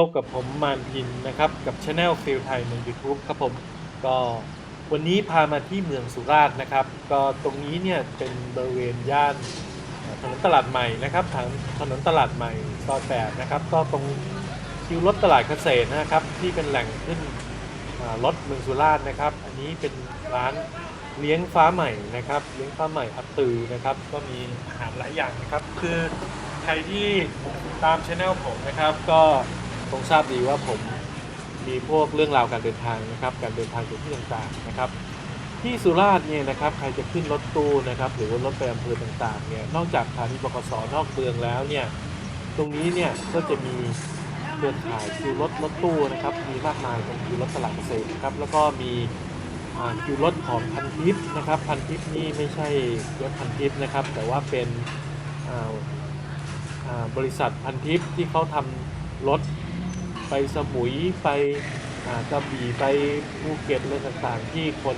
พบกับผมมานพินนะครับ กับช anel ฟิลไทยใน YouTube ครับผมก็วันนี้พามาที่เมืองสุราษฎร์นะครับ ก็ตรงนี้เนี่ยเป็นบริเวณย่านถนนตลาดใหม่นะครับทางถนนตลาดใหม่ซอยแปดนะครับ ก็ตรงคิวรถตลาดเกษตรนะครับ ที่เป็นแหล่งขึ้นรถเมืองสุราษฎร์นะครับ อันนี้เป็นร้านเลี้ยงฟ้าใหม่นะครับ เลี้ยงฟ้าใหม่อัตตือนะครับ ก็มีอาหารหลายอย่างนะครับ คือใครที่ตามช anel ผมนะครับก็ คงทราบดีว่าผมมีพวกเรื่องราวการเดินทางนะครับ การเดินทางถึงที่ต่างๆนะครับ ที่สุราษฎร์เนี่ยนะครับ ใครจะขึ้นรถตู้นะครับ หรือว่ารถไปอำเภอต่างๆเนี่ยนอกจากสถานีบกสนอกเมืองแล้วเนี่ยตรงนี้เนี่ยก็จะมีเครือข่ายคิวรถรถตู้นะครับมีมากมายตรงคิวรถตลาดเกษตรนะครับแล้วก็มีคิวรถของพันทิปนะครับพันทิปนี่ไม่ใช่รถพันทิปนะครับแต่ว่าเป็นบริษัทพันทิปที่เขาทำรถ ไปสมุยไปกระบี่ไปภูเก็ตอะไรต่างๆ ที่คน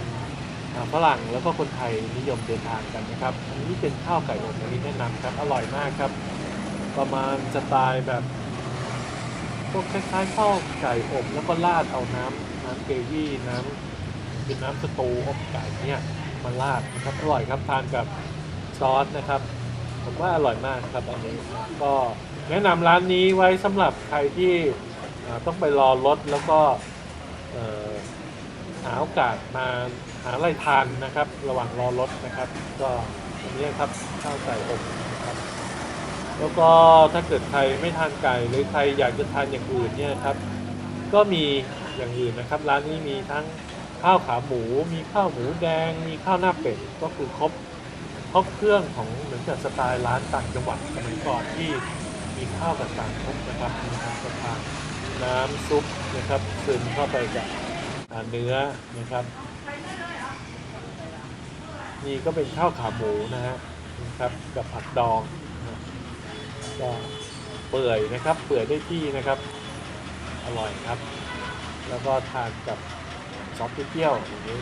ฝรั่งแล้วก็คนไทยนิยมเดินทางกันนะครับอันนี้เป็นข้าวไก่อบอันนี้แนะนำครับอร่อยมากครับ ประมาณสไตล์แบบพวกคล้ายๆข้าวไก่อบแล้วก็ราดเอาน้ำน้ำเกวี่น้ำเป็นน้ำสตูอบไก่เนี่ยมาราดนะครับอร่อยครับทานกับซอสนะครับผมว่าอร่อยมากครับอันนี้ก็แนะนำร้านนี้ไว้สำหรับใครที่ ต้องไปรอรถแล้วก็เอ่อหาโอกาสมาหาอะไรทานนะครับ ระหว่างรอรถนะครับ ก็อันนี้ครับข้าวไก่อบนะครับแล้วก็ถ้าเกิดใครไม่ทานไก่หรือใครอยากจะทานอย่างอื่นเนี่ยครับ ก็มีอย่างอื่นนะครับ ร้านนี้มีทั้งข้าวขาหมู มีข้าวหมูแดง มีข้าวหน้าเป็ดก็คือครบครบเครื่องของเหมือนกับสไตล์ร้านต่างจังหวัดสมัยก่อนที่มีข้าวต่างๆครบนะครับมีทั้งกระทาน น้ำซุปนะครับซึมเข้าไปกับเนื้อนะครับ นี่ก็เป็นข้าวขาหมูนะฮะนะครับกับผักดองก็เปื่อยนะครับเปื่อยได้ที่นะครับ อร่อยครับ แล้วก็ทานกับซอสเปรี้ยวอย่างนี้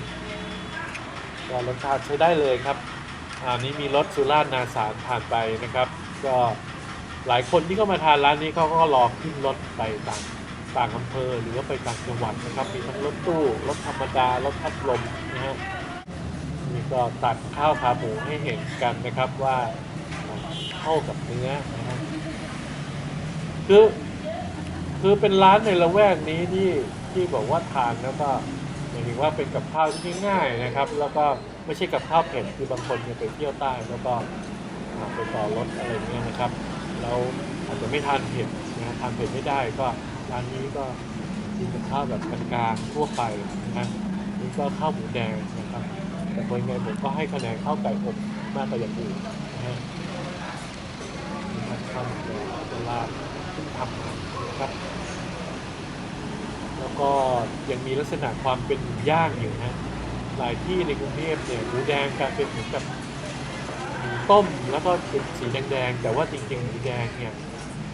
ก็รสชาติใช้ได้เลยครับอันนี้มีรถสุราษฎร์นาสารผ่านไปนะครับ ก็หลายคนที่เข้ามาทานร้านนี้เขาก็รอขึ้นรถไปต่าง ต่างอำเภอหรือว่าไปต่างจังหวัดนะครับ มีทั้งรถตู้รถธรรมดารถพัดลมนะฮะนี่ก็ตัดข้าวขาหมูให้เห็นกันนะครับว่าเข้ากับเนื้อนะฮะคือคือเป็นร้านในละแวกนี้ที่ที่บอกว่าทานแล้วก็หมายถึงว่าเป็นกับข้าวที่ง่ายนะครับ แล้วก็ไม่ใช่กับข้าวเผ็ดคือบางคนเนี่ยไปเที่ยวใต้แล้วก็ไปต่อรถอะไรเงี้ยนะครับเราอาจจะไม่ทานเผ็ดนะทานเผ็ดไม่ได้ก็ ร้านนี้ก็กินกับข้าวแบบกลางๆทั่วไปนะนี่ก็ข้าวหมูแดงนะครับแต่คนไงผมก็ให้คะแนนข้าวไก่อบมากกว่าอย่างอื่นนะฮะนี่ครับข้าวหมูแดงลาบที่ทำนะครับ แล้วก็ยังมีลักษณะความเป็นหมูย่างอยู่นะหลายที่ในกรุงเทพเนี่ยหมูแดงกลายเป็นเหมือนกับหมูต้มแล้วก็เป็นสีแดงๆแต่ว่าจริงๆหมูแดงเนี่ย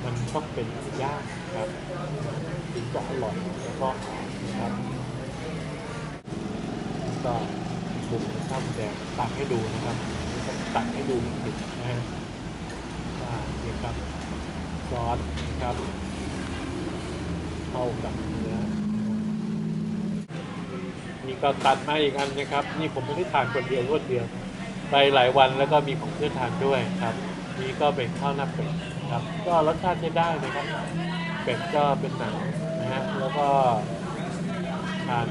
มันต้องเป็นย่างครับถึงจะอร่อยแล้วก็นะครับก็บุกข้าวแดงตักให้ดูนะครับตักให้ดูติดนะฮะว่าเนี่ยครับซอสครับเข้ากับเนื้อนี่ก็ตัดมาอีกอันนะครับ นี่ผมไม่ได้ทานคนเดียวรวดเดียวไปหลายวันแล้วก็มีของเพื่อนทานด้วยครับ นี่ก็เป็นข้าวหน้าเป็ด ครับ ก็รสชาติใช้ได้นะครับเป็ดก็เป็นหนังนะฮะแล้วก็ทาน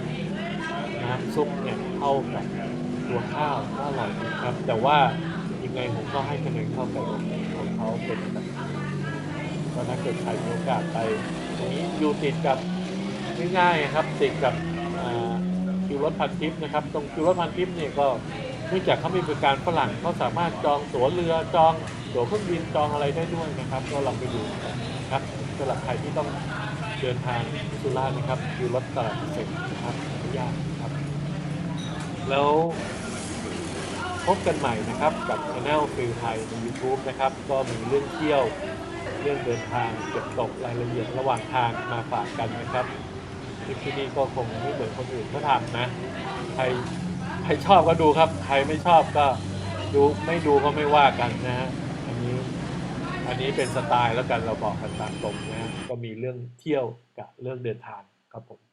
น้ำซุปเนี่ยเข้ากับตัวข้าวก็อร่อยดีครับ แต่ว่ายังไงผมก็ให้คะแนนเข้ากับของเขาเป็นแบบก็ถ้าเกิดใครมีโอกาสไปตรงนี้อยู่ติดกับง่ายๆครับติดกับคิวรถพันทิปนะครับ ตรงคิวรถพันทิปเนี่ยก็ เนื่องจากเขามีบริการฝรั่งเขาสามารถจองตั๋วเรือจองตั๋วเครื่องบินจองอะไรได้ด้วยนะครับ ก็ลองไปดูนะครับสำหรับใครที่ต้องเดินทางสุราษฎร์นะครับคือรถตลาดเสร็จนะครับไม่ยากครับ แล้วพบกันใหม่นะครับกับช anel ฟิลไทยใน YouTube นะครับ ก็มีเรื่องเที่ยวเรื่องเดินทางเก็บตกรายละเอียดระหว่างทางมาฝากกันนะครับคลิปที่นี่ก็คงไม่เหมือนคนอื่นเขาทำนะใคร ครชอบก็ดูครับ ใครไม่ชอบก็ดูไม่ดูก็ไม่ว่ากันนะฮะอันนี้อันนี้เป็นสไตล์แล้วกันเราบอกกันตามตรงนะก็มีเรื่องเที่ยวกับเรื่องเดินทางครับผม